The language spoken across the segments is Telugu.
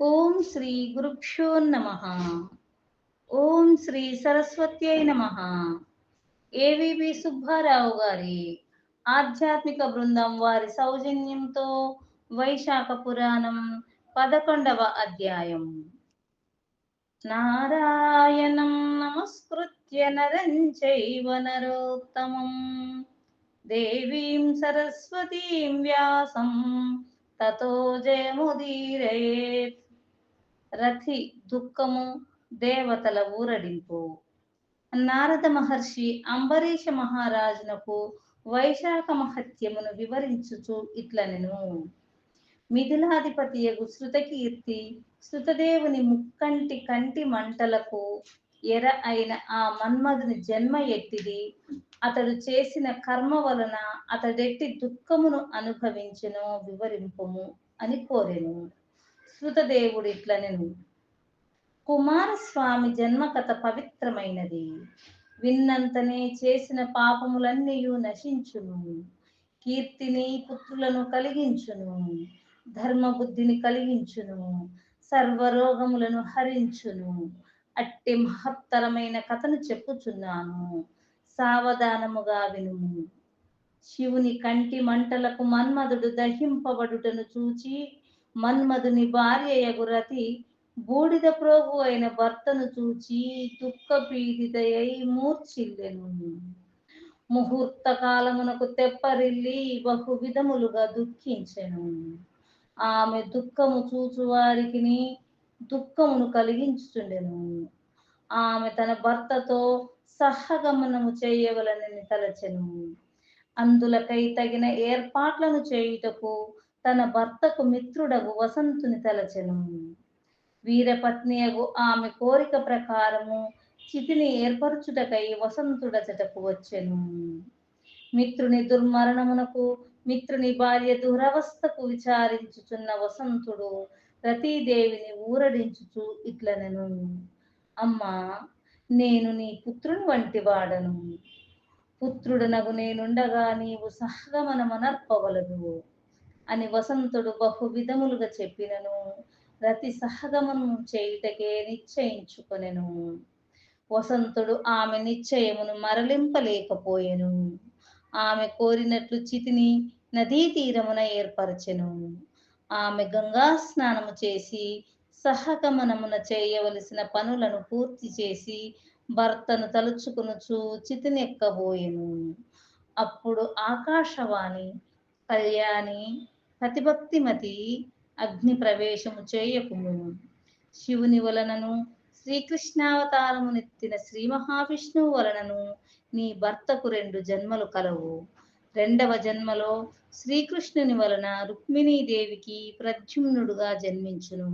ఓం శ్రీ గురుక్షో నమ. ఓం శ్రీ సరస్వత్యై నమ. ఏవిబి సుబ్బారావు గారి ఆధ్యాత్మిక బృందం వారి సౌజన్యంతో వైశాఖ పురాణం పదకొండవ అధ్యాయం. నారాయణం నమస్కృత్య నరం చైవ నరోత్తమం. దేవీం సరస్వతీం వ్యాసం తతో జయముదీరయేత్. రథి దుఃఖము దేవతల ఊరడింపు. నారద మహర్షి అంబరీష మహారాజునకు వైశాఖ మహత్యమును వివరించుచు ఇట్లనెను. మిథిలాధిపతియగు శృతకీర్తి శృతదేవుని ముక్కంటి కంటి మంటలకు ఎర అయిన ఆ మన్మధుని జన్మ ఎట్టిది? అతడు చేసిన కర్మ వలన అతడెట్టి దుఃఖమును అనుభవించును వివరింపుము అని కోరెను. శృతదేవుడు ఇట్లనెను. కుమారస్వామి జన్మకథ పవిత్రమైనది. విన్నంతనే చేసిన పాపములన్నీ నశించును. కీర్తిని పుత్రులను కలిగించును. ధర్మబుద్ధిని కలిగించును. సర్వరోగములను హరించును. అట్టి మహత్తరమైన కథను చెప్పుచున్నాను. సావధానముగా వినుము శివుని కంటి మంటలకు మన్మధుడు దహింపబడుటను చూచి మన్మధుని భార్య యగురతి బూడిద ప్రోగు అయిన భర్తను చూచి దుఃఖపీడితయై మూర్చిల్లెను ముహూర్త కాలమునకు తెప్పరిల్లి బహు విధములుగా దుఃఖించెను. ఆమె దుఃఖము చూచువారికి దుఃఖమును కలిగించుచుండెను. ఆమె తన భర్తతో సహగమనము చేయవలనని తలచెను. అందులకై తగిన ఏర్పాట్లను చేయుటకు తన భర్తకు మిత్రుడగు వసంతుని తలచెను. వీరపత్నియగు ఆమె కోరిక ప్రకారము చితిని ఏర్పరచుటకై వసంతుడచటకు వచ్చెను. మిత్రుని దుర్మరణమునకు మిత్రుని భార్య దురవస్థకు విచారించుచున్న వసంతుడు రతీదేవిని ఊరడించుచు ఇట్లనెను. అమ్మా నేను నీ పుత్రుని వంటి వాడను. పుత్రుడనగు నేనుండగా నీవు సహగమనమనర్పవలదు. అని వసంతుడు బహు విధములుగా చెప్పినను. రతి సహగమనం చేయుటకే నిశ్చయించుకొనెను. వసంతుడు ఆమె నిశ్చయమును మరలింపలేకపోయెను. ఆమె కోరినట్లు చితిని నదీ తీరమున ఏర్పరచెను. ఆమె గంగా స్నానము చేసి సహగమనమున చేయవలసిన పనులను పూర్తి చేసి భర్తను తలుచుకునుచు చితినెక్కబోయెను అప్పుడు ఆకాశవాణి కళ్యాణి ప్రతిభక్తిమతి అగ్ని ప్రవేశము చేయకుము. శివుని వలనను శ్రీకృష్ణావతారమునెత్తిన శ్రీ మహావిష్ణువు వలనను నీ భర్తకు రెండు జన్మలు కలవు. రెండవ జన్మలో శ్రీకృష్ణుని వలన రుక్మిణీదేవికి ప్రద్యుమ్నుడుగా జన్మించును.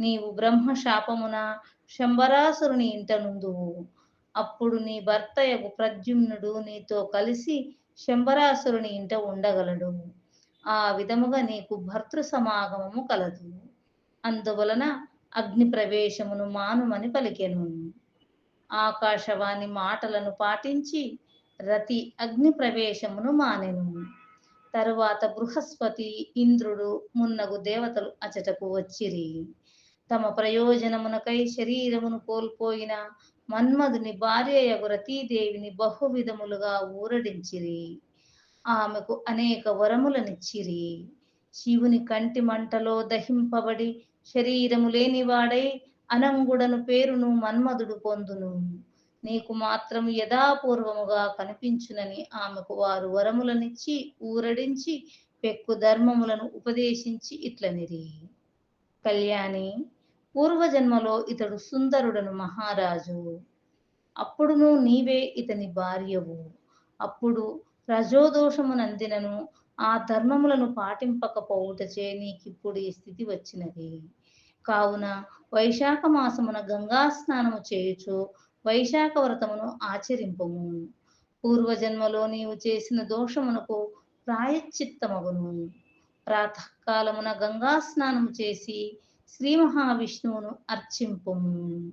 నీవు బ్రహ్మ శాపమున శంబరాసురుని ఇంట నుందువు అప్పుడు నీ భర్తయకు ప్రద్యుమ్నుడు నీతో కలిసి శంబరాసురుని ఇంట ఉండగలడు. ఆ విధముగా నీకు భర్తృ సమాగమము కలదు. అందువలన అగ్ని ప్రవేశమును మానుమని పలికెను. ఆకాశవాణి మాటలను పాటించి రతి అగ్ని ప్రవేశమును మానెను. తరువాత బృహస్పతి ఇంద్రుడు మున్నగు దేవతలు అచటకు వచ్చిరి. తమ ప్రయోజనమునకై శరీరమును కోల్పోయిన మన్మధుని భార్య యగు రతీదేవిని బహువిధములుగా ఊరడించిరి. ఆమెకు అనేక వరములనిచ్చిరి. శివుని కంటి మంటలో దహింపబడి శరీరము లేనివాడై అనంగుడను పేరును మన్మధుడు పొందును. నీకు మాత్రం యథాపూర్వముగా కనిపించునని ఆమెకు వారు వరములనిచ్చి ఊరడించి పెక్కు ధర్మములను ఉపదేశించి ఇట్లనిరి. కళ్యాణి పూర్వజన్మలో ఇతడు సుందరుడను మహారాజు. అప్పుడును నీవే ఇతని భార్యవు. అప్పుడు రజోదోషమునందినను ఆ ధర్మములను పాటింపకపోవుటచే నీకిప్పుడు ఈ స్థితి వచ్చినది. కావున వైశాఖ మాసమున గంగా స్నానము చేయుచు వైశాఖ వ్రతమును ఆచరింపము. పూర్వజన్మలో నీవు చేసిన దోషమునకు ప్రాయశ్చిత్తమగును. ప్రాతకాలమున గంగా స్నానము చేసి శ్రీ మహావిష్ణువును అర్చింపుము.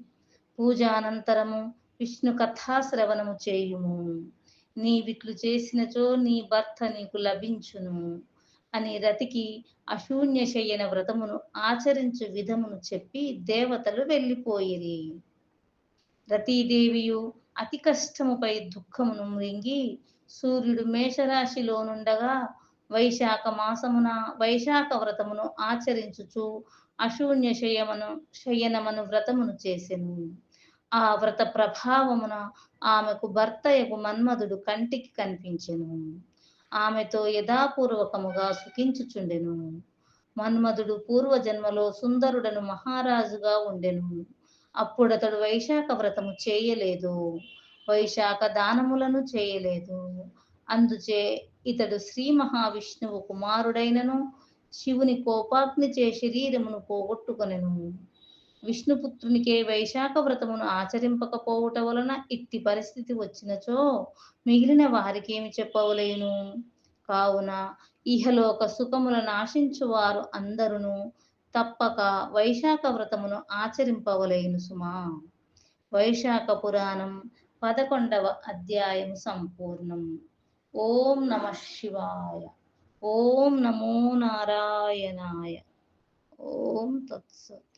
పూజానంతరము విష్ణు కథాశ్రవణము చేయుము. నీవిట్లు చేసినచో నీ భర్త నీకు లభించును. అని రతికి అశూన్య శయన వ్రతమును ఆచరించు విధమును చెప్పి దేవతలు వెళ్ళిపోయిరి. రతీదేవియు అతి కష్టముపై దుఃఖమును మృంగి సూర్యుడు మేషరాశిలో నుండగా వైశాఖ మాసమున వైశాఖ వ్రతమును ఆచరించుచు అశూన్య శయమను శయనమను వ్రతమును చేసెను. ఆ వ్రత ప్రభావమున ఆమెకు భర్తయకు మన్మధుడు కంటికి కనిపించెను. ఆమెతో యథాపూర్వకముగా సుఖించుచుండెను. మన్మధుడు పూర్వజన్మలో సుందరుడను మహారాజుగా ఉండెను. అప్పుడతడు వైశాఖ వ్రతము చేయలేదు. వైశాఖ దానములను చేయలేదు. అందుచే ఇతడు శ్రీ మహావిష్ణువు కుమారుడైనను శివుని కోపాగ్నిచే శరీరమును పోగొట్టుకొనెను. విష్ణుపుత్రునికే వైశాఖ వ్రతమును ఆచరింపకపోవుట వలన ఇట్టి పరిస్థితి వచ్చినచో మిగిలిన వారికి ఏమి చెప్పవలేను? కావున ఇహలోక సుఖముల నాశించువారు అందరును తప్పక వైశాఖ వ్రతమును ఆచరింపవలేను సుమా. వైశాఖ పురాణం పదకొండవ అధ్యాయం సంపూర్ణం. ఓం నమ శివాయ. ఓం నమో నారాయణాయ. ఓం తత్సత్.